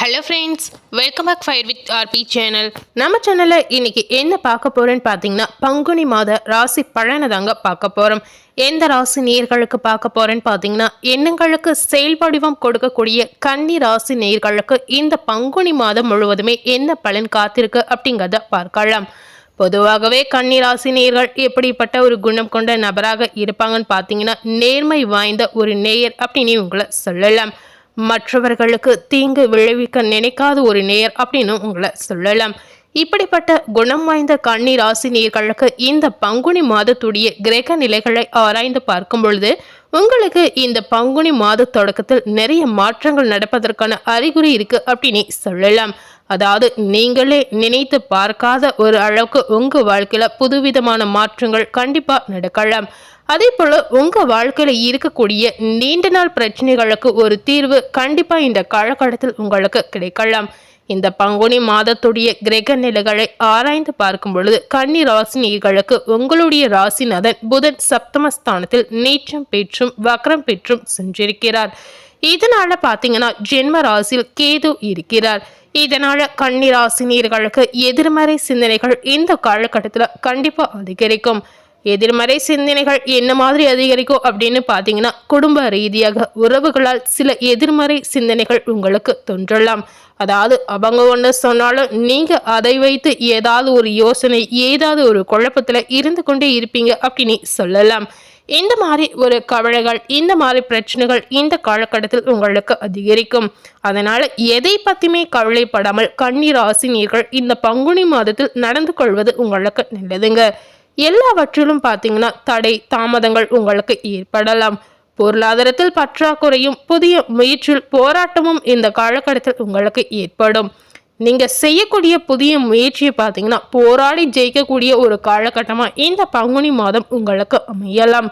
Hello friends welcome back fire with RP channel நம்ம சேனலில் இன்றைக்கி என்ன பார்க்க போகிறோன்னு பார்த்தீங்கன்னா பங்குனி மாத ராசி பலனை தாங்க பார்க்க போகிறோம் எந்த ராசி நேர்களுக்கு பார்க்க போகிறேன்னு பார்த்தீங்கன்னா எண்ணங்களுக்கு செயல்படிவம் கொடுக்கக்கூடிய கன்னி ராசி நேர்களுக்கு இந்த பங்குனி மாதம் முழுவதுமே என்ன பலன் காத்திருக்கு அப்படிங்கிறத பார்க்கலாம். பொதுவாகவே கன்னிராசி நேர்கள் எப்படிப்பட்ட ஒரு குணம் கொண்ட நபராக இருப்பாங்கன்னு பார்த்தீங்கன்னா நேர்மை வாய்ந்த ஒரு நேயர் அப்படின்னு உங்களை சொல்லலாம். மற்றவர்களுக்கு தீங்கு விளைவிக்க நினைக்காத ஒரு நேர் அப்படின்னு உங்களை சொல்லலாம். இப்படிப்பட்ட குணம் வாய்ந்த கன்னி ராசி நேர்களுக்கு இந்த பங்குனி மாதத்துடைய கிரக நிலைகளை ஆராய்ந்து பார்க்கும் பொழுது உங்களுக்கு இந்த பங்குனி மாத தொடக்கத்தில் நிறைய மாற்றங்கள் நடப்பதற்கான அறிகுறி இருக்கு அப்படின்னு சொல்லலாம். அதாவது நீங்களே நினைத்து பார்க்காத ஒரு அளவுக்கு உங்க வாழ்க்கையில புதுவிதமான மாற்றங்கள் கண்டிப்பா நடக்கலாம். அதே போல உங்க வாழ்க்கையில இருக்கக்கூடிய நீண்ட நாள் பிரச்சனைகளுக்கு ஒரு தீர்வு கண்டிப்பா இந்த காலகட்டத்தில் உங்களுக்கு கிடைக்கலாம். இந்த பங்குனி மாதத்துடைய கிரக நிலைகளை ஆராய்ந்து பார்க்கும் பொழுது கன்னி ராசினியர்களுக்கு உங்களுடைய ராசிநாதன் புதன் சப்தமஸ்தானத்தில் நீச்சம் பெற்றும் வக்ரம் பெற்றும் சென்றிருக்கிறார். இதனால பாத்தீங்கன்னா ஜென்ம ராசியில் கேது இருக்கிறார். இதனால கன்னி ராசினியர்களுக்கு எதிர்மறை சிந்தனைகள் இந்த காலகட்டத்தில் கண்டிப்பாக அதிகரிக்கும். எதிர்மறை சிந்தனைகள் என்ன மாதிரி அதிகரிக்கும் அப்படின்னு பார்த்தீங்கன்னா குடும்ப ரீதியாக உறவுகளால் சில எதிர்மறை சிந்தனைகள் உங்களுக்கு தோன்றலாம். அதாவது அவங்க ஒன்று சொன்னாலும் நீங்கள் அதை வைத்து ஏதாவது ஒரு யோசனை ஏதாவது ஒரு குழப்பத்தில் இருந்து கொண்டே இருப்பீங்க அப்படின்னு சொல்லலாம். இந்த மாதிரி ஒரு கவலைகள் இந்த மாதிரி பிரச்சனைகள் இந்த காலகட்டத்தில் உங்களுக்கு அதிகரிக்கும். அதனால் எதை பற்றியுமே கவலைப்படாமல் கண்ணீர் ஆசினியர்கள் இந்த பங்குனி மாதத்தில் நடந்து கொள்வது உங்களுக்கு நல்லதுங்க. எல்லாவற்றிலும் பார்த்தீங்கன்னா தடை தாமதங்கள் உங்களுக்கு ஏற்படலாம். பொருளாதாரத்தில் பற்றாக்குறையும் புதிய முயற்சியில் போராட்டமும் இந்த காலகட்டத்தில் உங்களுக்கு ஏற்படும். நீங்கள் செய்யக்கூடிய புதிய முயற்சியை பார்த்தீங்கன்னா போராடி ஜெயிக்கக்கூடிய ஒரு காலகட்டமாக இந்த பங்குனி மாதம் உங்களுக்கு அமையலாம்.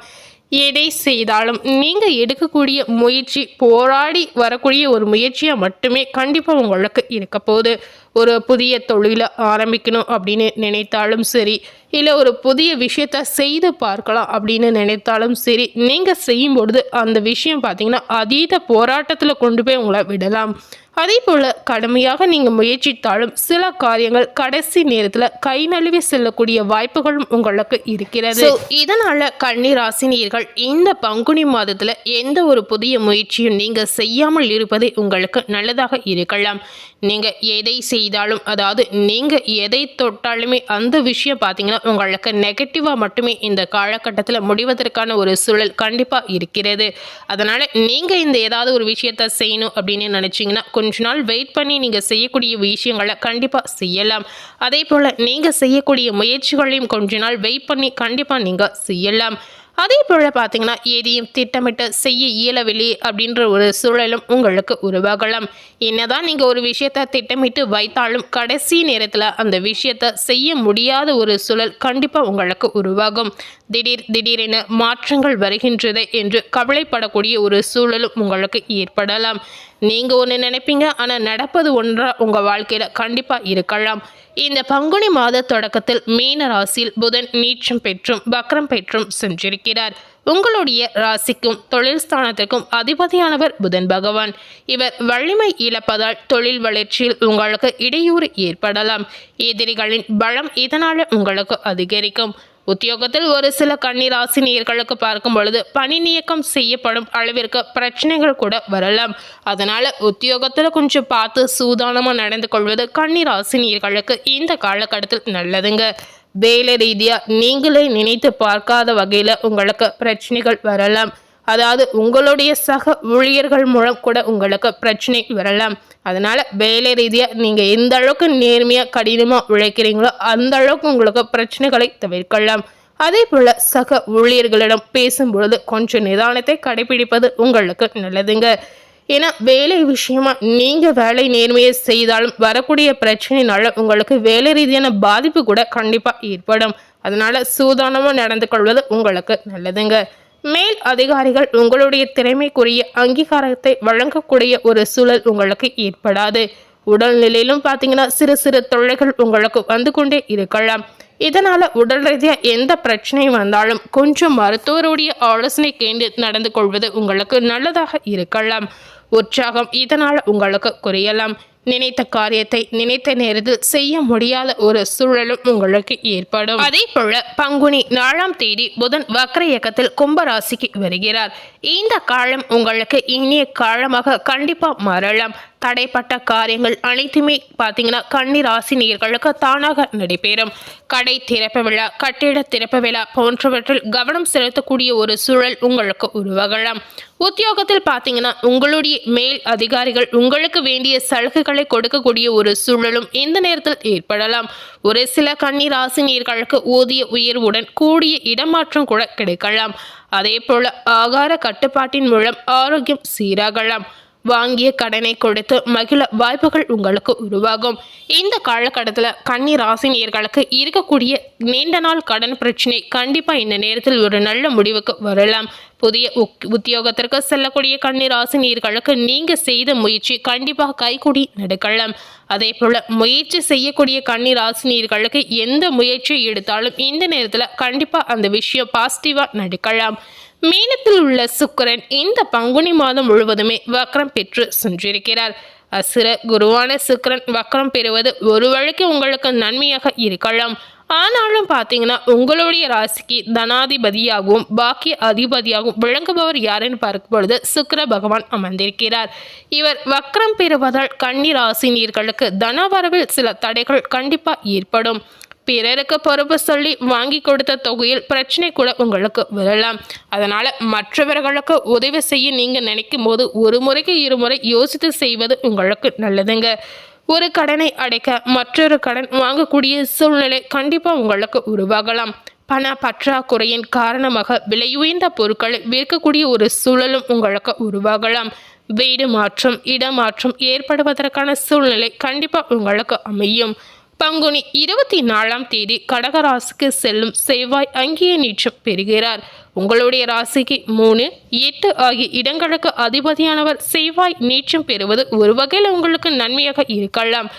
எதை செய்தாலும் நீங்கள் எடுக்கக்கூடிய முயற்சி போராடி வரக்கூடிய ஒரு முயற்சியாக மட்டுமே கண்டிப்பாக உங்களுக்கு இருக்க போகுது. ஒரு புதிய தொழிலை ஆரம்பிக்கணும் அப்படின்னு நினைத்தாலும் சரி இல்லை ஒரு புதிய விஷயத்த செய்து பார்க்கலாம் அப்படின்னு நினைத்தாலும் சரி நீங்கள் செய்யும் பொழுது அந்த விஷயம் பார்த்தீங்கன்னா அதீத போராட்டத்தில் கொண்டு போய் உங்களை விடலாம். அதே போல் கடுமையாக நீங்கள் முயற்சித்தாலும் சில காரியங்கள் கடைசி நேரத்தில் கை நழுவி செல்லக்கூடிய வாய்ப்புகளும் உங்களுக்கு இருக்கிறது. இதனால் கண்ணீராசினியர்கள் இந்த பங்குனி மாதத்தில் எந்த ஒரு புதிய முயற்சியும் நீங்கள் செய்யாமல் இருப்பது உங்களுக்கு நல்லதாக இருக்கலாம். நீங்கள் எதை செய்தாலும் அதாவது நீங்கள் எதை தொட்டாலுமே அந்த விஷயம் பார்த்தீங்கன்னா உங்களுக்கு நெகட்டிவாக மட்டுமே இந்த காலகட்டத்தில் முடிவதற்கான ஒரு சூழல் கண்டிப்பாக இருக்கிறது. அதனால் நீங்கள் இந்த ஏதாவது ஒரு விஷயத்த செய்யணும் அப்படின்னு நினச்சிங்கன்னா கொஞ்ச நாள் வெயிட் பண்ணி நீங்கள் செய்யக்கூடிய விஷயங்களை கண்டிப்பாக செய்யலாம். அதே போல் நீங்கள் செய்யக்கூடிய முயற்சிகளையும் கொஞ்ச நாள் வெயிட் பண்ணி கண்டிப்பாக நீங்கள் செய்யலாம். அதே போல் பார்த்தீங்கன்னா எதையும் திட்டமிட்டு செய்ய இயலவில்லை அப்படின்ற ஒரு சூழலும் உங்களுக்கு உருவாகலாம். என்னதான் நீங்கள் ஒரு விஷயத்தை திட்டமிட்டு வைத்தாலும் கடைசி நேரத்தில் அந்த விஷயத்தை செய்ய முடியாத ஒரு சூழல் கண்டிப்பாக உங்களுக்கு உருவாகும். திடீர் திடீரென மாற்றங்கள் வருகின்றது என்று கவலைப்படக்கூடிய ஒரு சூழலும் உங்களுக்கு ஏற்படலாம். நீங்கள் ஒன்று நினைப்பீங்க ஆனால் நடப்பது ஒன்றா உங்கள் வாழ்க்கையில் கண்டிப்பாக இருக்கலாம். இந்த பங்குனி மாத தொடக்கத்தில் மீன ராசியில் புதன் நீச்சம் பெற்றும் வக்ரம் பெற்றும் சென்றிருக்கிறார். உங்களுடைய ராசிக்கும் தொழில் ஸ்தானத்திற்கும் அதிபதியானவர் புதன் பகவான். இவர் வலிமை இழப்பதால் தொழில் வளர்ச்சியில் உங்களுக்கு இடையூறு ஏற்படலாம். எதிரிகளின் பலம் இதனால் உங்களுக்கு அதிகரிக்கும். உத்தியோகத்தில் ஒரு சில கன்னிராசினியர்களுக்கு பார்க்கும் பொழுது பணி நீக்கம் செய்யப்படும் அளவிற்கு பிரச்சனைகள் கூட வரலாம். அதனால உத்தியோகத்தில் கொஞ்சம் பார்த்து சூதானமாக நடந்து கொள்வது கன்னிராசினியர்களுக்கு இந்த காலகட்டத்தில் நல்லதுங்க. வேலை ரீதியாக நீங்களே நினைத்து பார்க்காத வகையில் உங்களுக்கு பிரச்சனைகள் வரலாம். அதாவது உங்களுடைய சக ஊழியர்கள் மூலம் கூட உங்களுக்கு பிரச்சனை வரலாம். அதனால் வேலை ரீதியாக நீங்கள் எந்த அளவுக்கு நேர்மையாக கடினமாக உழைக்கிறீங்களோ அந்த அளவுக்கு உங்களுக்கு பிரச்சனைகளை தவிர்க்கலாம். அதே போல் சக ஊழியர்களிடம் பேசும்பொழுது கொஞ்சம் நிதானத்தை கடைபிடிப்பது உங்களுக்கு நல்லதுங்க. ஏன்னா வேலை விஷயமா நீங்கள் வேலை நேர்மையை செய்தாலும் வரக்கூடிய பிரச்சனைனால உங்களுக்கு வேலை ரீதியான பாதிப்பு கூட கண்டிப்பாக ஏற்படும். அதனால் சூதானமாக நடந்து கொள்வது உங்களுக்கு நல்லதுங்க. மேல் அதிகாரிகள் உங்களுடைய திறமைக்குரிய அங்கீகாரத்தை வழங்கக்கூடிய ஒரு சூழல் உங்களுக்கு ஏற்படாது. உடல்நிலையிலும் பார்த்தீங்கன்னா சிறு சிறு தொல்லைகள் உங்களுக்கு வந்து கொண்டே இருக்கலாம். இதனால் உடல் ரீதியாக எந்த பிரச்சனையும் வந்தாலும் கொஞ்சம் மருத்துவருடைய ஆலோசனை கேண்டு நடந்து கொள்வது உங்களுக்கு நல்லதாக இருக்கலாம். உற்சாகம் இதனால் உங்களுக்கு குறையலாம். நினைத்த காரியத்தை நினைத்த நேரத்தில் செய்ய முடியாத ஒரு சூழலும் உங்களுக்கு ஏற்படும். அதே போல பங்குனி நாலாம் தேதி புதன் வக்ர இயக்கத்தில் கும்பராசிக்கு வருகிறார். இந்த காலம் உங்களுக்கு இனிய காலமாக கண்டிப்பா மாறலாம். தடைப்பட்ட காரியங்கள் அனைத்துமே பார்த்தீங்கன்னா கன்னி ராசி நீர்களுக்கு தானாக நடைபெறும். கடை திறப்பு விழா கட்டிட திறப்பு விழா போன்றவற்றில் கவனம் செலுத்தக்கூடிய ஒரு சூழல் உங்களுக்கு உருவாகலாம். உத்தியோகத்தில் பார்த்தீங்கன்னா உங்களுடைய மேல் அதிகாரிகள் உங்களுக்கு வேண்டிய சலுகைகளை கொடுக்கக்கூடிய ஒரு சூழலும் இந்த நேரத்தில் ஏற்படலாம். ஒரு சில கன்னி ராசினியர்களுக்கு ஊதிய உயர்வுடன் கூடிய இடமாற்றம் கூட கிடைக்கலாம். அதே போல ஆகார கட்டுப்பாட்டின் மூலம் ஆரோக்கியம் சீராகலாம். வாங்கிய கடனை கொடுத்து மகிழ வாய்ப்புகள் உங்களுக்கு உருவாகும். இந்த காலகட்டத்தில் கன்னி ராசினியர்களுக்கு இருக்கக்கூடிய நீண்ட நாள் கடன் பிரச்சனை கண்டிப்பாக இந்த நேரத்தில் ஒரு நல்ல முடிவுக்கு வரலாம். புதிய உத்தியோகத்திற்கு செல்லக்கூடிய கன்னி ராசினியர்களுக்கு நீங்கள் செய்த முயற்சி கண்டிப்பாக கைகூடி நடக்கலாம். அதே போல் முயற்சி செய்யக்கூடிய கன்னி ராசினியர்களுக்கு எந்த முயற்சி எடுத்தாலும் இந்த நேரத்தில் கண்டிப்பாக அந்த விஷயம் பாசிட்டிவாக நடக்கலாம். மீனத்தில் உள்ள சுக்கிரன் இந்த பங்குனி மாதம் முழுவதுமே வக்ரம் பெற்று சென்றிருக்கிறார். அசுர குருவான சுக்கிரன் வக்ரம் பெறுவது ஒரு வழிக்கு உங்களுக்கு நன்மையாக இருக்கலாம். ஆனாலும் பார்த்தீங்கன்னா உங்களுடைய ராசிக்கு தனாதிபதியாகவும் பாக்கிய அதிபதியாகவும் விளங்குபவர் யாருன்னு பார்க்கும் பொழுது சுக்கர பகவான் அமர்ந்திருக்கிறார். இவர் வக்ரம் பெறுவதால் கன்னி ராசினியர்களுக்கு தனவரவில் சில தடைகள் கண்டிப்பாக ஏற்படும். பிறருக்கு பொறுப்பு சொல்லி வாங்கி கொடுத்த தொகையில் பிரச்சனை கூட உங்களுக்கு வரலாம். அதனால் மற்றவர்களுக்கு உதவி செய்ய நீங்கள் நினைக்கும் போது ஒரு முறைக்கு இருமுறை யோசித்து செய்வது உங்களுக்கு நல்லதுங்க. ஒரு கடனை அடைக்க மற்றொரு கடன் வாங்கக்கூடிய சூழ்நிலை கண்டிப்பாக உங்களுக்கு உருவாகலாம். பண பற்றாக்குறையின் காரணமாக விலை உயர்ந்த பொருட்களை விற்கக்கூடிய ஒரு சூழலும் உங்களுக்கு உருவாகலாம். வீடு மாற்றம் இடமாற்றம் ஏற்படுவதற்கான சூழ்நிலை கண்டிப்பாக உங்களுக்கு அமையும். பங்குனி இருபத்தி நாலாம் தேதி கடகராசிக்கு செல்லும் செவ்வாய் அங்கேயே நீச்சம் பெறுகிறார். உங்களுடைய ராசிக்கு மூணு எட்டு ஆகிய இடங்களுக்கு அதிபதியானவர் செவ்வாய் நீச்சம் பெறுவது ஒரு வகையில் உங்களுக்கு நன்மையாக இருக்கலாம்.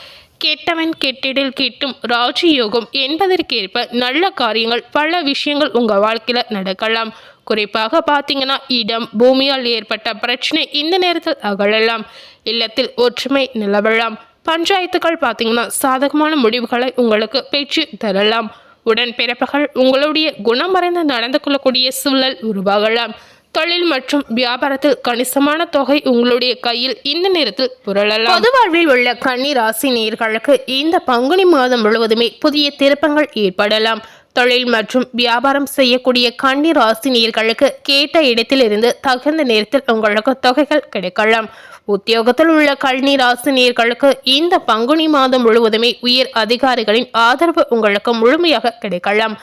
கெட்டவன் கெட்டிடில் கிட்டும் ராஜயோகம் என்பதற்கேற்ப நல்ல காரியங்கள் பல விஷயங்கள் உங்கள் வாழ்க்கையில் நடக்கலாம். குறிப்பாக பார்த்தீங்கன்னா இடம் பூமியால் ஏற்பட்ட பிரச்சனை இந்த நேரத்தில் அகழலாம் இல்லத்தில் ஒற்றுமை நிலவலாம். பஞ்சாயத்துகள் பார்த்தீங்கன்னா சாதகமான முடிவுகளை உங்களுக்கு பேச்சு தரலாம். உடன்பிறப்புகள் உங்களுடைய குணமறைந்து நடந்து கொள்ளக்கூடிய சூழல் உருவாகலாம். தொழில் மற்றும் வியாபாரத்தில் கணிசமான தொகை உங்களுடைய கையில் இந்த நேரத்தில் புரளலாம். பொது வாழ்வில் உள்ள கன்னி ராசி நேர்களுக்கு இந்த பங்குனி மாதம் முழுவதுமே புதிய திருப்பங்கள் ஏற்படலாம். தொழில் மற்றும் வியாபாரம் செய்யக்கூடிய கன்னி ராசி நேர்களுக்கு கேட்ட இடத்திலிருந்து தகுந்த நேரத்தில் உங்களுக்கு தொகைகள் கிடைக்கலாம். உத்தியோகத்தில் உள்ள கல்னி ராசினியர்களுக்கு இந்த பங்குனி மாதம் முழுவதுமே உயர் அதிகாரிகளின் ஆதரவு உங்களுக்கு முழுமையாக கிடைக்கலாம்.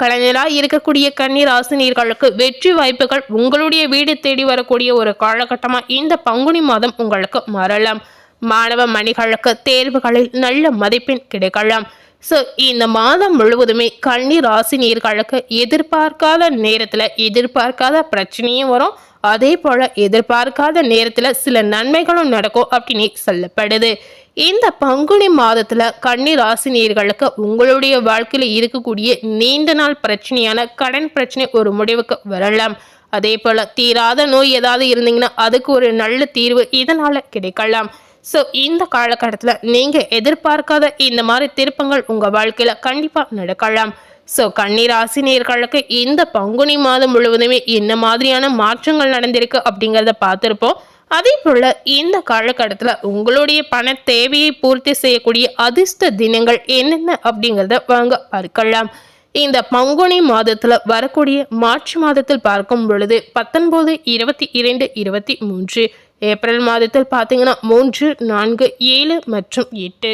கலைஞராக இருக்கக்கூடிய கன்னி ராசினியர்களுக்கு வெற்றி வாய்ப்புகள் உங்களுடைய வீடு தேடி வரக்கூடிய ஒரு காலகட்டமாக இந்த பங்குனி மாதம் உங்களுக்கு மாறலாம். மாணவ மணிகளுக்கு தேர்வுகளில் நல்ல மதிப்பெண் கிடைக்கலாம். ஸோ இந்த மாதம் முழுவதுமே கன்னி ராசினியர்களுக்கு எதிர்பார்க்காத நேரத்தில் எதிர்பார்க்காத பிரச்சனையும் வரும். அதே போல் எதிர்பார்க்காத நேரத்தில் சில நன்மைகளும் நடக்கும் அப்படின்னு சொல்லப்படுது. இந்த பங்குனி மாதத்தில் கன்னி ராசினியர்களுக்கு உங்களுடைய வாழ்க்கையில் இருக்கக்கூடிய நீண்ட நாள் பிரச்சனையான கடன் பிரச்சனை ஒரு முடிவுக்கு வரலாம். அதே போல் தீராத நோய் ஏதாவது இருந்தீங்கன்னா அதுக்கு ஒரு நல்ல தீர்வு இதனால் கிடைக்கலாம். ஸோ இந்த காலகட்டத்தில் நீங்கள் எதிர்பார்க்காத இந்த மாதிரி திருப்பங்கள் உங்கள் வாழ்க்கையில் கண்டிப்பாக நடக்கலாம். ஸோ கன்னிராசினியர்களுக்கு இந்த பங்குனி மாதம் முழுவதுமே என்ன மாதிரியான மாற்றங்கள் நடந்திருக்கு அப்படிங்கிறத பார்த்துருப்போம். அதே போல் இந்த காலகட்டத்தில் உங்களுடைய பண தேவையை பூர்த்தி செய்யக்கூடிய அதிர்ஷ்ட தினங்கள் என்னென்ன அப்படிங்கிறத வாங்க பார்க்கலாம். இந்த பங்குனி மாதத்தில் வரக்கூடிய மார்ச் மாதத்தில் பார்க்கும் பொழுது பத்தொன்பது இருபத்தி இரண்டு இருபத்தி மூன்று ஏப்ரல் மாதத்தில் பார்த்தீங்கன்னா மூன்று நான்கு ஏழு மற்றும் எட்டு.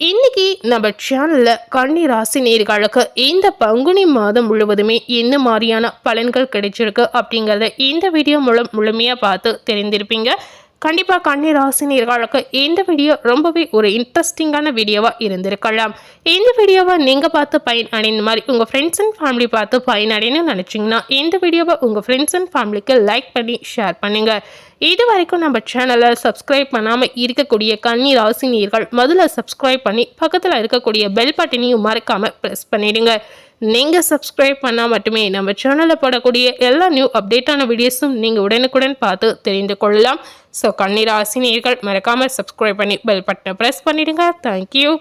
இன்னைக்கு நம்ம சேனலில் கன்னி ராசி நேர்களுக்கு இந்த பங்குனி மாதம் முழுவதுமே என்ன மாதிரியான பலன்கள் கிடைச்சிருக்கு அப்படிங்கிறத இந்த வீடியோ மூலம் முழுமையாக பார்த்து தெரிந்திருப்பீங்க. கண்டிப்பாக கன்னி ராசினியர்களுக்கு இந்த வீடியோ ரொம்பவே ஒரு இன்ட்ரெஸ்டிங்கான வீடியோவாக இருந்திருக்கலாம். இந்த வீடியோவை நீங்கள் பார்த்து பயன் அடைந்த மாதிரி உங்கள் ஃப்ரெண்ட்ஸ் அண்ட் ஃபேமிலி பார்த்து பயன் அடையணும்னு நினச்சிங்கன்னா இந்த வீடியோவை உங்கள் ஃப்ரெண்ட்ஸ் அண்ட் ஃபேமிலிக்கு லைக் பண்ணி ஷேர் பண்ணுங்கள் இது வரைக்கும் நம்ம சேனலை சப்ஸ்கிரைப் பண்ணாமல் இருக்கக்கூடிய கன்னி ராசினியர்கள் முதல்ல சப்ஸ்கிரைப் பண்ணி பக்கத்தில் இருக்கக்கூடிய பெல் பட்டனையும் மறக்காமல் ப்ரெஸ் பண்ணிவிடுங்க நீங்கள் சப்ஸ்கிரைப் பண்ணால் மட்டுமே நம்ம சேனலில் போடக்கூடிய எல்லா நியூ அப்டேட்டான வீடியோஸும் நீங்கள் உடனுக்குடன் பார்த்து தெரிந்து கொள்ளலாம். ஸோ கண்ணீர் நேர்கள் மறக்காமல் சப்ஸ்கிரைப் பண்ணி பெல் பட்டனை ப்ரெஸ் பண்ணிடுங்க. தேங்க்யூ